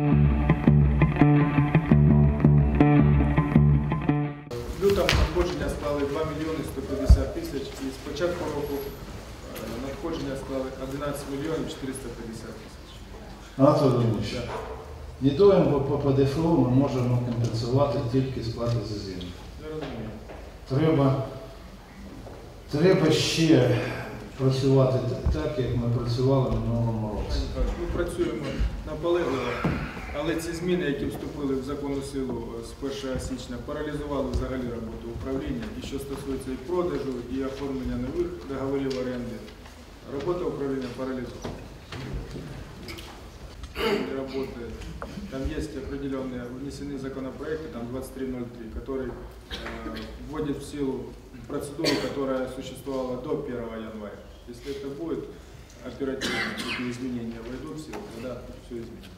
В лютому надходження склали 2 мільйони 150 тисяч і з початку року е, надходження склали 11 мільйонів 450 тисяч. Анатолій Володимирович, недоїм по ПДФО ми можемо компенсувати тільки сплати за землю. Я розумію. Треба, треба ще працювати так, як ми працювали в працюємо наполегливо, але ці зміни, які вступили в законну силу е, з 1 січня, паралізували взагалі роботу управління. І що стосується і продажу, і оформлення нових договорів оренди, робота управління паралізована. Не работает. Там есть определенные внесены законопроекты, там 2303, который э, вводит в силу процедуру, которая существовала до 1 января. Если это будет оперативно, эти изменения силу, тогда все изменится.